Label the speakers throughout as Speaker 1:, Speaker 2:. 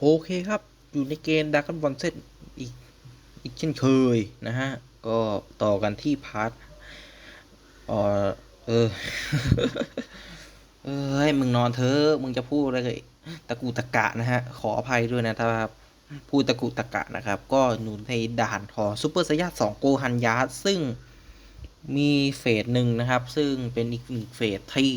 Speaker 1: โอเคครับ อยู่ในเกมดักกันบอลเซตอีกอีกเช่นเคยนะฮะ ก็ต่อกันที่พาร์ทเออเออเออให้มึงนอนเถอะมึงจะพูดอะไรตะกูตะกะนะฮะ ขออภัยด้วยนะถ้าพูดตะกุตะกะนะครับ ก็หนุนในด่านของซูเปอร์สยาสองโกฮันยาซึ่งมีเฟสหนึ่งนะครับ ซึ่งเป็นอีกหนึ่งเฟสที่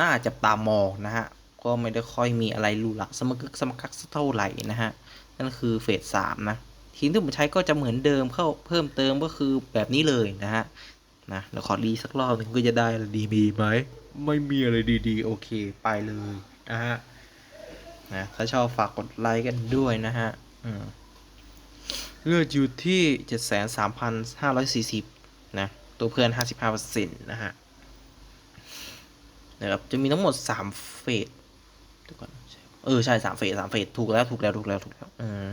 Speaker 1: น่าจับตามองนะฮะ ก็ไม่ได้ค่อยมีอะไรรูหราสมกึกสมกักสักเท่าไหร่นะฮะ นั่นคือเฟสสามนะทีมที่ผมใช้ก็จะเหมือนเดิมเข้าเพิ่มเติมก็คือแบบนี้เลยนะฮะนะเดี๋ยวขอรีสักรอบนึงก็จะได้อะไรดีมีไหมไม่มีอะไรดีๆ โอเคไปเลยนะฮะนะถ้าชอบฝากกดไลค์กันด้วยนะฮะอืมเลือดอยู่ที่เจ็ดแสนสามพันห้าร้อยสี่สิบนะ ตัวเพื่อนห้าสิบห้าเปอร์เซ็นต์นะฮะนะครับจะมีทั้งหมดสามเฟส เดี๋ยวก่อนเออใช่สามเฟสสามเฟสถูกแล้วถูกแล้วถูกแล้วถูกแล้วอืม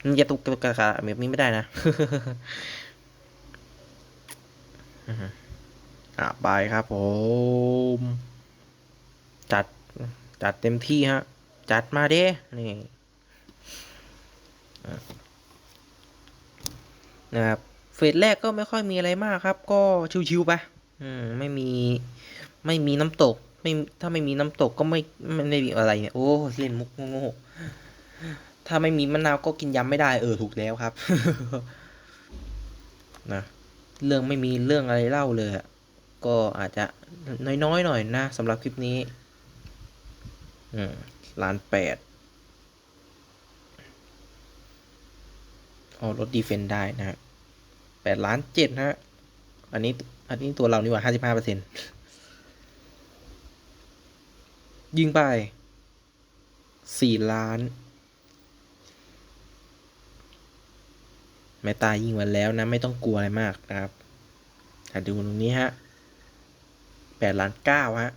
Speaker 1: มันจะถูกกระกะแบบนี้ไม่ได้นะอือฮึอะไปครับผมจัดจัดเต็มที่ฮะ จัดมาเด้ นี่อะนะครับ เฟสแรกก็ไม่ค่อยมีอะไรมากครับ ก็ชิวๆไป อืม ไม่มี ไม่มีน้ำตก ไม่ถ้าไม่มีน้ำตกก็ไม่ไม่ได้มีอะไรเนี่ยโอ้เล่นมุกโง่ๆถ้าไม่มีมะนาวก็กินยำไม่ได้เออถูกแล้วครับนะเรื่องไม่มีเรื่องอะไรเล่าเลยก็อาจจะน้อยๆหน่อยนะสำหรับคลิปนี้อืมล้านแปดเอารถดีเฟนได้นะฮะแปดล้านเจ็ดฮะอันนี้อันนี้ตัวเรานี่ว่าห้าสิบห้าเปอร์เซ็น ยิงไปสี่ล้าน แม่ตายยิงมาแล้วนะ ไม่ต้องกลัวอะไรมากนะครับอะดูตรงนี้ฮะแปดล้านเก้าฮะ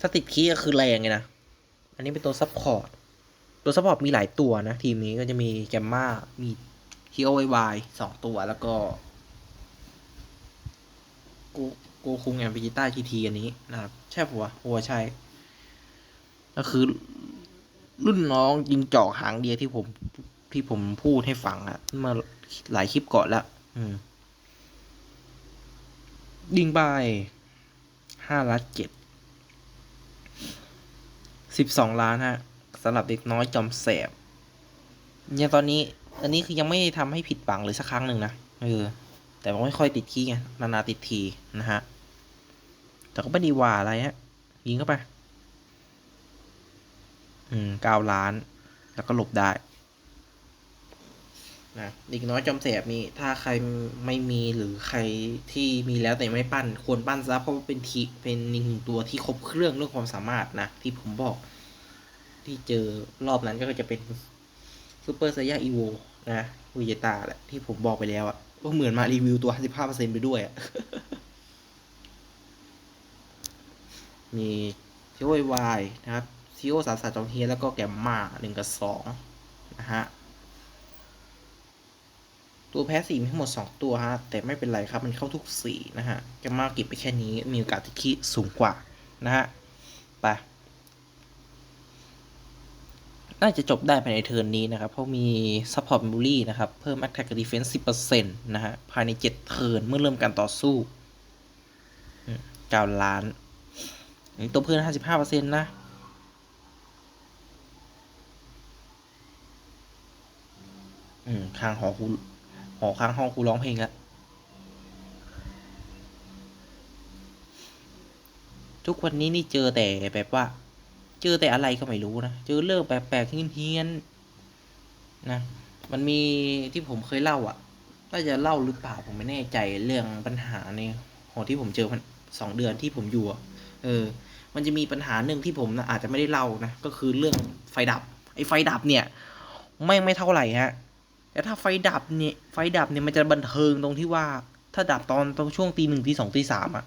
Speaker 1: สติดคีก็คือแรงไงนะ อันนี้เป็นตัวซับพอร์ต ตัวซับพอร์ตมีหลายตัวนะ ทีมนี้ก็จะมีแกมมามีฮีโอไวายสองตัวแล้วก็โก โกคุงแอมพิจิต้าทีทีอันนี้นะครับ ใช่ปะวะโอ้ใช่ ก็คือ รุ่นน้องยิงจาะหางเดียที่ผมที่ผมพูดให้ฟังอะเมื่อหลายคลิปก่อนแล้วอืมยิงไปห้าล้านเจ็ดสิบสองล้านฮะสำหรับเด็กน้อยจอมแสบเนี่ยตอนนี้ อันนี้คือยังไม่ทำให้ผิดหวังเลยสักครั้งหนึ่งนะเออแต่ว่าไม่ค่อยติดขี้ไงนานาติดทีนะฮะ แต่ก็ไม่ดีว่าอะไรฮะ ยิงเข้าไป อืมเก้าล้าน แล้วก็หลบได้นะเด็กน้อยจอมแสบนี่ถ้าใครไม่มีหรือใครที่มีแล้วแต่ไม่ปั้น ควรปั้นซะเพราะว่าเป็นทีเป็นหนึ่งตัวที่ครบเครื่องเรื่องความสามารถนะ ที่ผมบอก ที่เจอรอบนั้นก็จะเป็นซูเปอร์ไซย่าอีโวนะวิเยตาแหละที่ผมบอกไปแล้วอะว่าเหมือนมารีวิวตัว 55%ไปด้วยอะ มีซีโอวายนะครับซีโอสาสาจอมเฮียแล้วก็แกมมาหนึ่งกับสองนะฮะ ตัวแพ้สีมีทั้งหมด 2 ตัวฮะ แต่ไม่เป็นไรครับ มันเข้าทุกสีนะฮะ แกมมาเก็บไปแค่นี้มีโอกาสที่คิสูงกว่านะฮะ ไป น่าจะจบได้ภายในเทิร์นนี้นะครับ เพราะมี Support Memory นะครับ เพิ่ม Attack กับ Defense 10%นะฮะ ภายใน 7 เทิร์นเมื่อเริ่มการต่อสู้9ล้าน อันนี้ตัวเพื่อน55%นะ อืมข้างหอกูหอข้างห้องกูร้องเพลงล้วทุกวันนี้นี่เจอแต่แบบว่า เจอแต่อะไรก็ไม่รู้นะ เจอเรื่องแปลกๆเฮี้ยนๆนะ มันมีที่ผมเคยเล่าอะน่าจะเล่าหรือเปล่าผมไม่แน่ใจเรื่องปัญหาในหอที่ผมเจอมันสองเดือนที่ผมอยู่อะ เออ มันจะมีปัญหาหนึ่งที่ผมนะอาจจะไม่ได้เล่านะ ก็คือเรื่องไฟดับ ไอ้ไฟดับเนี่ยไม่ไม่เท่าไหร่ฮะแต่ถ้าไฟดับเนี่ย ไฟดับเนี่ยมันจะบันเทิงตรงที่ว่า ถ้าดับตอนตรงช่วงตีหนึ่งตีสองตีสามอะ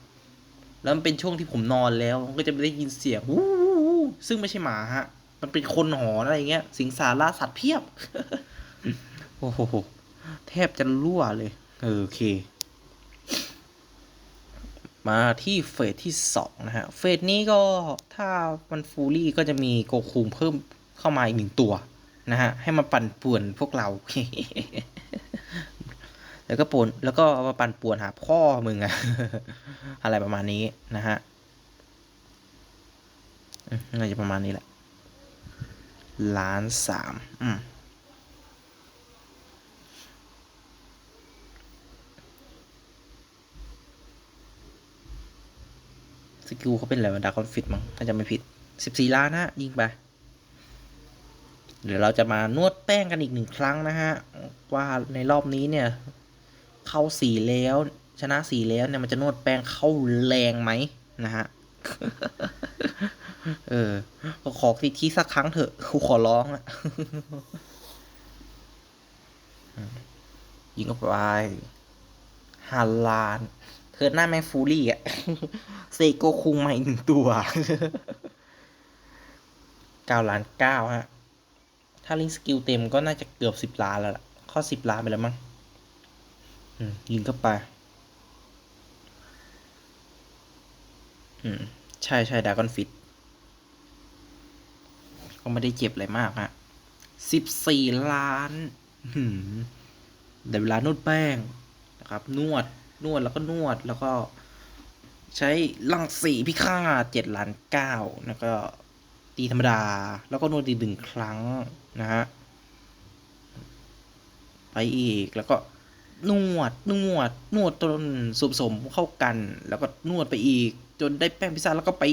Speaker 1: แล้วมันเป็นช่วงที่ผมนอนแล้วก็จะไได้ยินเสียงวู้วู้วู้ซึ่งไม่ใช่หมาฮะ มันเป็นคนหอนอะไรเงี้ย สิงสาราสัตว์เพียบ โอ้โห แทบจะรั่วเลย เออโอเค มาที่เฟสที่สองนะฮะ เฟสนี้ก็ถ้ามันฟูลี่ก็จะมีโกคูมเพิ่มเข้ามาอีกหนึ่งตัวนะฮะ ให้มาปั่นป่วนพวกเรา แล้วก็ป่วนแล้วก็มาปั่นป่วนหาพ่อมึงอะอะไรประมาณนี้นะฮะน่าจะประมาณนี้แหละล้านสามอืม สกิลเขาเป็นอะไรวะดาคอนฟิตมั้งถ้าจะไม่ผิดสิบสี่ล้านนะยิงไปเดี๋ยวเราจะมานวดแป้งกันอีกหนึ่งครั้งนะฮะ ว่าในรอบนี้เนี่ย เข้าสีแล้วชนะสีแล้วเนี่ยมันจะนวดแป้งเข้าแรงไหมนะฮะ เออขอทีทีสักครั้งเถอะกูขอร้องอะยิงเข้าไปห้าล้าน เทิร์นหน้าแมงฟูรี่อะเซโกคุงมาอีกหนึ่งตัวเก้าล้านเก้าฮะ ถ้าลิงสกิลเต็มก็น่าจะเกือบสิบล้านแล้วล่ะ ข้อสิบล้านไปแล้วมั้งอืมยิงเข้าไป อืม ใช่ใช่ดากอนฟิต ก็ไม่ได้เจ็บอะไรมากฮะสิบสี่ล้านหืมแต่เวลานวดแป้งนะครับ นวด นวดแล้วก็นวดแล้วก็ใช้ลังสีพิฆาตเจ็ดล้านเก้าแล้วก็ตีธรรมดา แล้วก็นวดอีกหนึ่งครั้งนะฮะไปอีกแล้วก็นวดนวดนวดจนสมสมเข้ากัน แล้วก็นวดไปอีก จนได้แป้งพิซซ่าแล้วก็ไป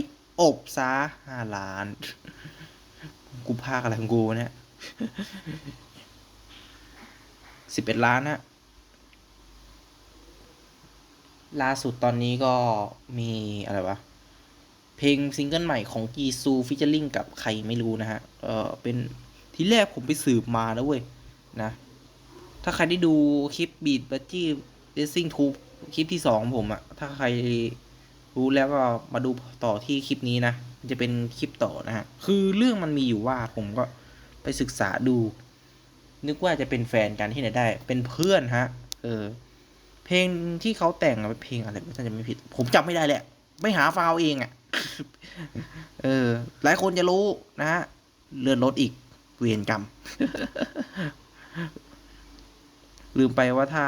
Speaker 1: อบซะห้าล้าน กูพากอะไรของกูเนี่ยสิบเอ็ดล้านนะ ล่าสุดตอนนี้ก็มีอะไรวะ เพลงซิงเกิลใหม่ของกีซูฟิชเชอร์ลิงกับใครไม่รู้นะฮะ เออเป็นทีแรกผมไปสืบมานะเว้ยนะ ถ้าใครได้ดูคลิปบีดบัจจี้เดซิ่งทูคลิปที่สองผมอะถ้าใครรู้แล้วก็มาดูต่อที่คลิปนี้นะ จะเป็นคลิปต่อนะฮะ คือเรื่องมันมีอยู่ว่าผมก็ไปศึกษาดู นึกว่าจะเป็นแฟนกันที่ไหนได้ เป็นเพื่อนฮะ เออ เพลงที่เขาแต่งเป็นเพลงอะไรถ้าจะไม่ผิด ผมจำไม่ได้แหละ ไม่หาฟาวเองอะเออ หลายคนจะรู้นะฮะ เลื่อนรถอีก เวรกรรม ลืมไปว่าถ้า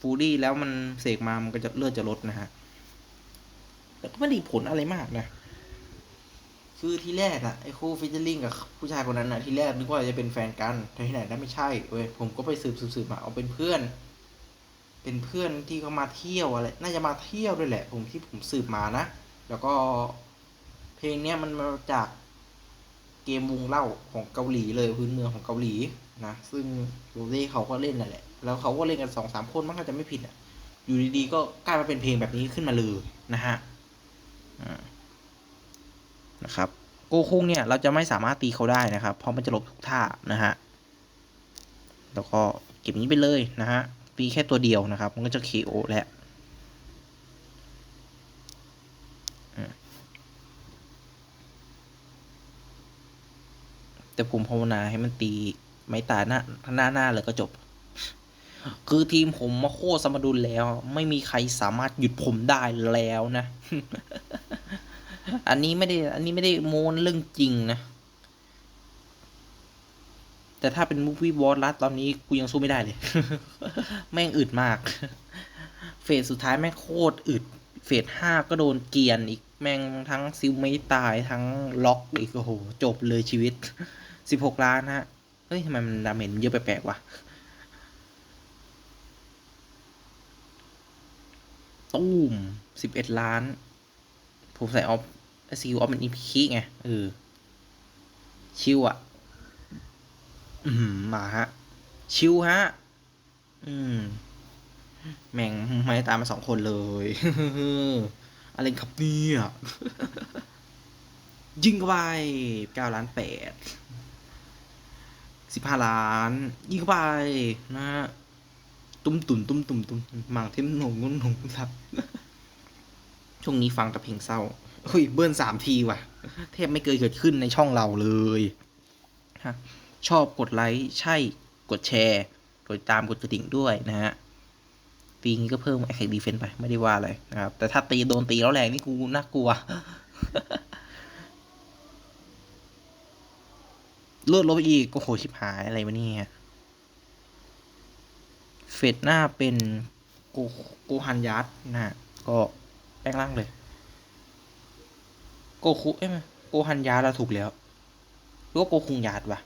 Speaker 1: ฟูรี่แล้วมันเสกมา มันก็จะเลือดจะลดนะฮะ แต่ก็ไม่ได้ผลอะไรมากนะ คือที่แรกอะไอ้คู่ฟิชเชอร์ลิงกับผู้ชายคนนั้นอะที่แรกนึกว่าจะเป็นแฟนกันแต่ที่ไหนได้ไม่ใช่เว้ยผมก็ไปสืบสืบสืบมาเอาเป็นเพื่อน เป็นเพื่อนที่เขามาเที่ยวอะไรน่าจะมาเที่ยวด้วยแหละ ผมที่ผมสืบมานะ แล้วก็เพลงเนี้ยมันมาจากเกมวงเล่าของเกาหลีเลยพื้นเมืองของเกาหลีนะซึ่งโรเล่เขาก็เล่นนั่นแหละ แล้วเขาก็เล่นกันสองสามคนมั้งถ้าจะไม่ผิดอะ อยู่ดีๆก็กลายมาเป็นเพลงแบบนี้ขึ้นมาเลยนะฮะนะครับโกคุงเนี่ยเราจะไม่สามารถตีเขาได้นะครับ เพราะมันจะหลบทุกท่านะฮะ แล้วก็เก็บนี้ไปเลยนะฮะ มีแค่ตัวเดียวนะครับ มันก็จะ KO แล้วแต่ผมภาวนาให้มันตีไม้ตาหน้าหน้าหน้าเลยก็จบ คือทีมผมมาโคตรสมดุลแล้ว ไม่มีใครสามารถหยุดผมได้แล้วนะ อันนี้ไม่ได้ อันนี้ไม่ได้โม้เรื่องจริงนะ แต่ถ้าเป็นมูฟวี่วอร์ลัสตอนนี้กูยังสู้ไม่ได้เลย แม่งอึดมาก เฟสสุดท้ายแม่งโคตรอึด เฟสห้าก็โดนเกียนอีกแม่งทั้งซิลไม่ตายทั้งล็อกอีกโอ้โห จบเลยชีวิตสิบหกล้านฮะ เฮ้ยทำไมมันดาเมจมันเยอะแปลกๆวะ ตู้มสิบเอ็ดล้าน ผมใส่ออฟซีออฟเป็นอีพีคีไงเออ ชิวอะ อืมมาฮะ ชิวฮะ อืม แม่งไม่ตามมาสองคนเลยอะไรครับเนี่ยยิงเข้าไปเก้าล้านแปดสิบห้าล้าน ยิงเข้าไปนะฮะตุ้มตุ่นตุ้มตุ่มตุ้มหมางเทมหนงงหนงครับช่วงนี้ฟังแต่เพลงเศร้าเฮ้ยเบิ้ลสามทีว่ะ เทพไม่เคยเกิดขึ้นในช่องเราเลยฮะ ชอบกดไลค์ใช่กดแชร์กดติดตามกดกระดิ่งด้วยนะฮะตีงี้ก็เพิ่มแอคแท็กดีเฟนต์ไปไม่ได้ว่าอะไรนะครับ แต่ถ้าตีโดนตีแล้วแรงนี่กูน่ากลัวเลือดลบอีกโอ้โหชิบหายอะไรวะเนี่ยเฟสหน้าเป็นกูกูฮันยัดนะฮะก็แปลงร่างเลย โกคุเอ้ยโกฮันยาเราถูกแล้วหรือว่าโกคุงยาดวะ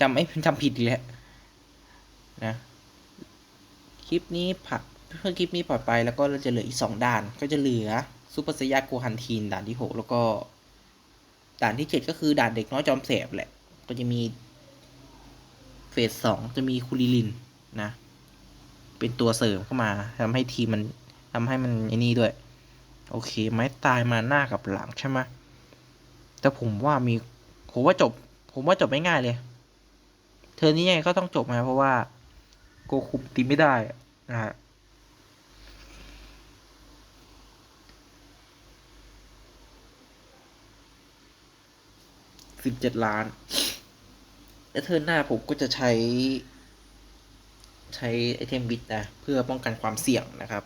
Speaker 1: จำไม่จำผิดอีกแล้วนะ คลิปนี้ผักเพื่อคลิปนี้ปล่อยไปแล้วก็จะเหลืออีกสองด่าน ก็จะเหลือซูเปอร์สยาโกฮันทีนด่านที่หกแล้วก็ ด่านที่เจ็ดก็คือด่านเด็กน้อยจอมแสบแหละ ก็จะมี เฟสสองจะมีคูริลินนะ เป็นตัวเสริมเข้ามาทำให้ทีมมันทำให้มันไอ้นี่ด้วย โอเค ไม้ตายมาหน้ากับหลังใช่ไหมแต่ผมว่ามีผมว่าจบ ผมว่าจบไม่ง่ายเลย เธอนี้ยังไงก็ต้องจบมาเพราะว่าโกคุมตีไม่ได้นะฮะสิบเจ็ดล้าน และเทิร์หน้าผมก็จะใช้ ใช้ไอเทมบิดนะ เพื่อป้องกันความเสี่ยงนะครับ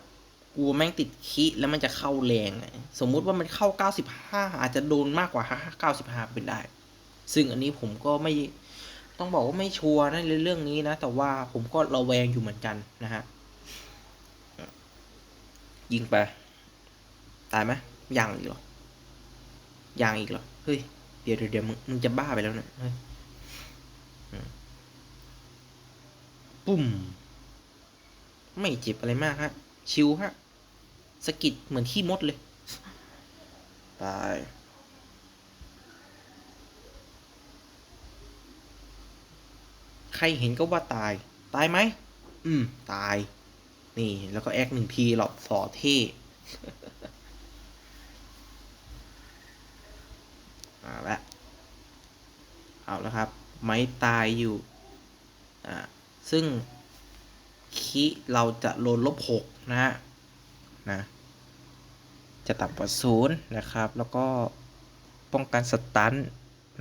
Speaker 1: กลัวแม่งติดคิแล้วมันจะเข้าแรง สมมุติว่ามันเข้า 95 อาจจะโดนมากกว่า 95 เป็นได้ ซึ่งอันนี้ผมก็ไม่ต้องบอกว่าไม่ชัวร์นะในเรื่องนี้นะ แต่ว่าผมก็ระแวงอยู่เหมือนกันนะฮะยิงไป ตายไหมยังอีกเหรอยังอีกเหรอเฮ้ยเดี๋ยวเดี๋ยวเดี๋ยวมึงมึงจะบ้าไปแล้วเนี่ยเฮ้ยอืมปุ่มไม่เจ็บอะไรมากฮะ ชิวฮะสะกิดเหมือนขี้มดเลย ตาย ใครเห็นก็ว่าตาย ตายไหม อืม ตาย นี่ แล้วก็แอคหนึ่งทีหลอกสอเท่เอาละเอาแล้วครับ ไม้ตายอยู่ อ่า ซึ่ง คิเราจะโลนลบหกนะฮะ นะ จะต่ำกว่าศูนย์นะครับ แล้วก็ป้องกันสตัน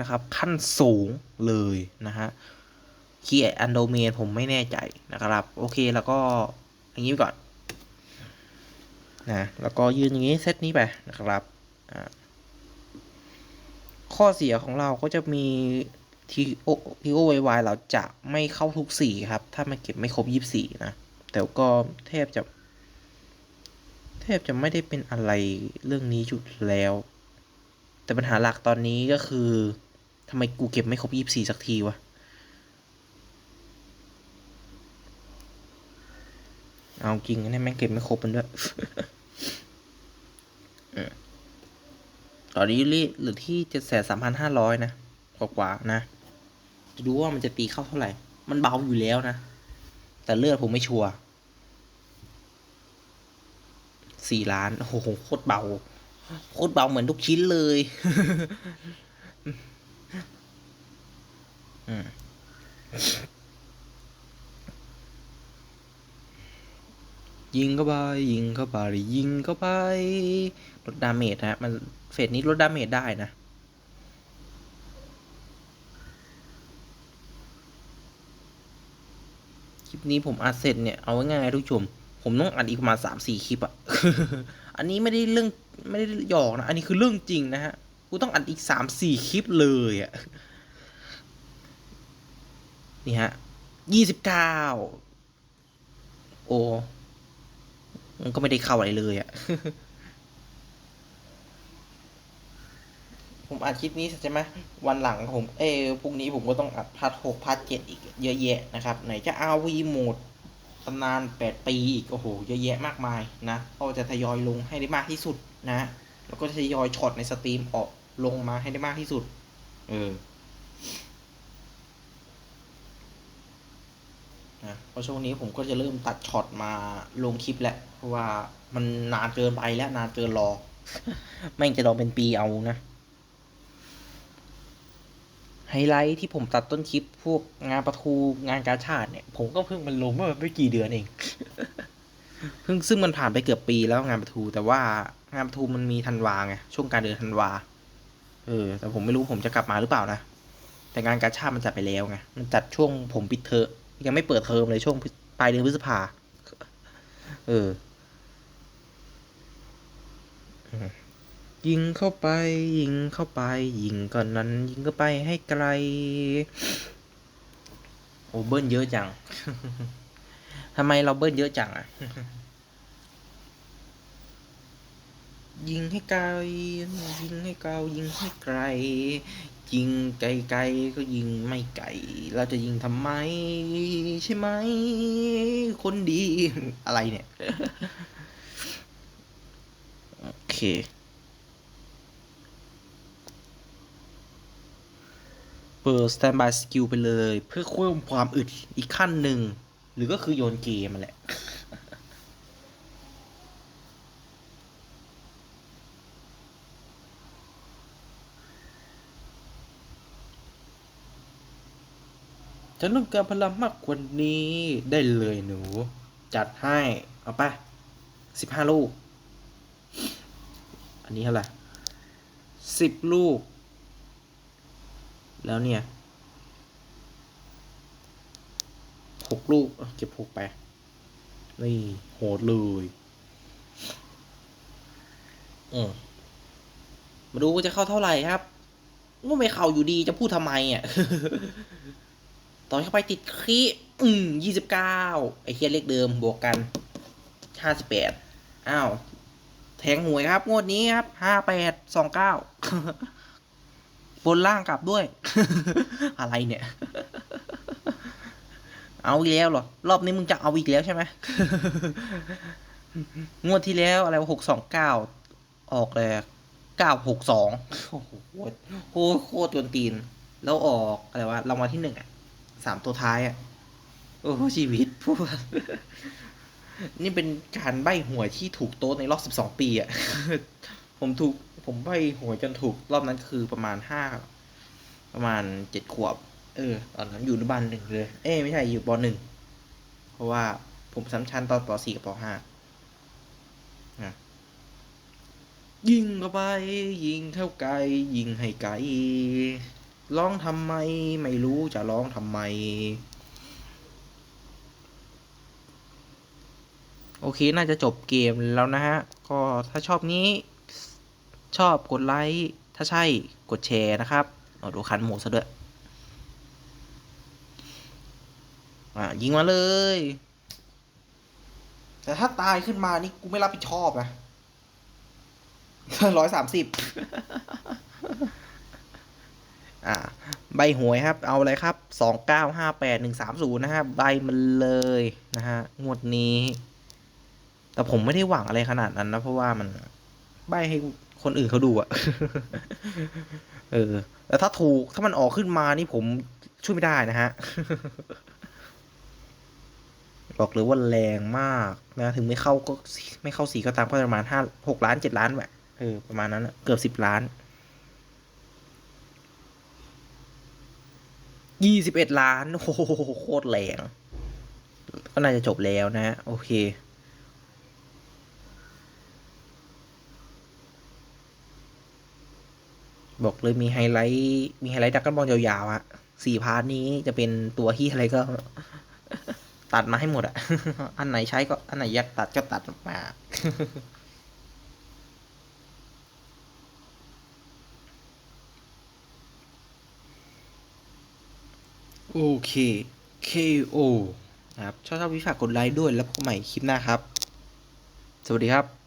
Speaker 1: นะครับ ขั้นสูงเลยนะฮะ คีย์อันโดเมนผมไม่แน่ใจนะครับ โอเคแล้วก็อย่างนี้ไปก่อนนะแล้วก็ยืนอย่างนี้เซตนี้ไปนะครับ ข้อเสียของเราก็จะมีทีโอทีโอวายเราจะไม่เข้าทุกสีครับ ถ้ามันเก็บไม่ครบยี่สิบสี่นะ แต่ก็แทบจะ แทบจะไม่ได้เป็นอะไรเรื่องนี้อยู่แล้ว แต่ปัญหาหลักตอนนี้ก็คือทำไมกูเก็บไม่ครบยี่สิบสี่สักทีวะ เอาจริงนะแม่งเก็บไม่ครบมันด้วยตอนนี้เหลือที่เจ็ดแสนสามพันห้าร้อยนะกว่าๆนะ จะดูว่ามันจะตีเข้าเท่าไหร่ มันเบาอยู่แล้วนะ แต่เลือดผมไม่ชัวร์สี่ล้านโอ้โหโคตรเบา โคตรเบาเหมือนทุกชิ้นเลยอืม ยิงเข้าไป ยิงเข้าไป ยิงเข้าไปลดดาเมจฮะมันเฟสนี้ลดดาเมจได้นะคลิปนี้ผมอัดเสร็จเนี่ยเอาง่ายๆทุกชม ผมต้องอัดอีกประมาณสามสี่คลิปอะอันนี้ไม่ได้เรื่องไม่ได้หยอกนะ อันนี้คือเรื่องจริงนะฮะกูต้องอัดอีกสามสี่คลิปเลยอะนี่ฮะยี่สิบเก้าโอ้ มันก็ไม่ได้เข้าอะไรเลยอะผมอัดคลิปนี้ใช่ไหมวันหลังผม เออพรุ่งนี้ผมก็ต้องอัดพาร์ทหกพาร์ทเจ็ดอีกเยอะแยะนะครับ ไหนจะอาวีโหมดตำนานแปดปีอีก โอ้โห เยอะแยะมากมายนะก็จะทยอยลงให้ได้มากที่สุดนะ แล้วก็ทยอยช็อตในสตรีมออกลงมาให้ได้มากที่สุด เออ นะเพราะช่วงนี้ผมก็จะเริ่มตัดช็อตมาลงคลิปแหละเพราะว่ามันนานเกินไปแล้วนานเกินรอแม่งจะรอเป็นปีเอานะ ไฮไลท์ที่ผมตัดต้นคลิปพวกงานประทูงานกาชาติเนี่ย ผมก็เพิ่งมันลงเมื่อไม่กี่เดือนเอง เพิ่งซึ่งมันผ่านไปเกือบปีแล้วงานประทู แต่ว่างานประทูมันมีธันวาไงช่วงการเดือนธันวา เออ แต่ผมไม่รู้ผมจะกลับมาหรือเปล่านะแต่งานกาชาติมันจัดไปแล้วไงมันจัดช่วงผมปิดเทอม ยังไม่เปิดเทอมเลยช่วงพฤปลายเดือนพฤษภา เออ ยิงเข้าไป ยิงเข้าไป ยิงก่อนนั้น ยิงเข้าไปให้ไกล โอ้เบิ้ลเยอะจังทำไมเราเบิ้ลเยอะจังอะ ยิงให้ไกล ยิงให้ไกล ยิงให้ไกล ยิงไกลๆก็ยิงไม่ไกลเราจะยิงทำไม ใช่ไหม คนดีอะไรเนี่ย โอเค เปิด standby skill ไปเลย เพื่อเพิ่มความอึดอีกขั้นหนึ่ง หรือก็คือโยนเกมมันแหละ ฉันต้องการพลังมากกว่านี้ได้เลยหนู จัดให้ เอาไปสิบห้าลูก อันนี้เท่าไหร่สิบลูก แล้วเนี่ยหกลูกเอาเก็บหกไป นี่โหดเลยอืมมาดูว่าจะเข้าเท่าไหร่ครับก็ไม่เข้าอยู่ดีจะพูดทำไมอะ ต่อเข้าไปติดคีอืมยี่สิบเก้าไอเคียเลขเดิมบวกกันห้าสิบแปดอ้าว แทงหวยครับ งวดนี้ครับห้าแปดสองเก้าบนล่างกลับด้วย อะไรเนี่ย เอาอีกแล้วเหรอ รอบนี้มึงจะเอาอีกแล้วใช่ไหมงวดที่แล้วอะไรหกสองเก้าออกเลยเก้าหกสองโอ้โหโคตรโคตรจนตีน แล้วออกอะไรวะรางวัลที่หนึ่งอะ สามตัวท้ายอะ โอ้ชีวิตพวกนี่เป็นการใบหวยที่ถูกโต๊ะในรอบสิบสองปีอะ ผมถูก ผมใบหวยจนถูกรอบนั้นคือประมาณห้าประมาณเจ็ดขวบ เออ ตอนนั้นอยู่ในบ้านหนึ่งเลย เอ้ไม่ใช่อยู่ปหนึ่ง เพราะว่าผมซ้ำชันตอนปสี่กับปห้ายิงเข้าไป ยิงเข้าไกลยิงให้ไกล ร้องทำไม ไม่รู้จะร้องทำไม โอเคน่าจะจบเกมแล้วนะฮะ ก็ถ้าชอบนี้ ชอบกดไลค์ ถ้าใช่กดแชร์นะครับเอาดูคันหมูซะด้วย อะ ยิงมาเลย แต่ถ้าตายขึ้นมานี่ กูไม่รับผิดชอบนะร้อยสามสิบ อ่าใบหวยครับ เอาอะไรครับสองเก้าห้าแปดหนึ่งสามศูนย์นะฮะ ใบมันเลยนะฮะ งวดนี้ แต่ผมไม่ได้หวังอะไรขนาดนั้นนะ เพราะว่ามันใบให้คนอื่นเขาดูอะเออ แต่ถ้าถูก ถ้ามันออกขึ้นมานี่ผมช่วยไม่ได้นะฮะ บอกเลยว่าแรงมากนะ ถึงไม่เข้าก็ไม่เข้าสีก็ตามก็ประมาณห้าหกล้านเจ็ดล้านแหละเออ ประมาณนั้นอะเกือบสิบล้าน ยี่สิบเอ็ดล้านโอ้โหโคตรแรงก็น่าจะจบแล้วนะ โอเคบอกเลยมีไฮไลท์ มีไฮไลท์ดักกันบอลยาวๆอะสี่พาร์ทนี้จะเป็นตัวที่อะไรก็ ตัดมาให้หมดอะอันไหนใช้ก็อันไหนอยากตัดก็ตัดมา โอเค KO นะครับชอบชอบวิฝากกดไลค์ด้วยแล้วพบกันใหม่คลิปหน้าครับ สวัสดีครับ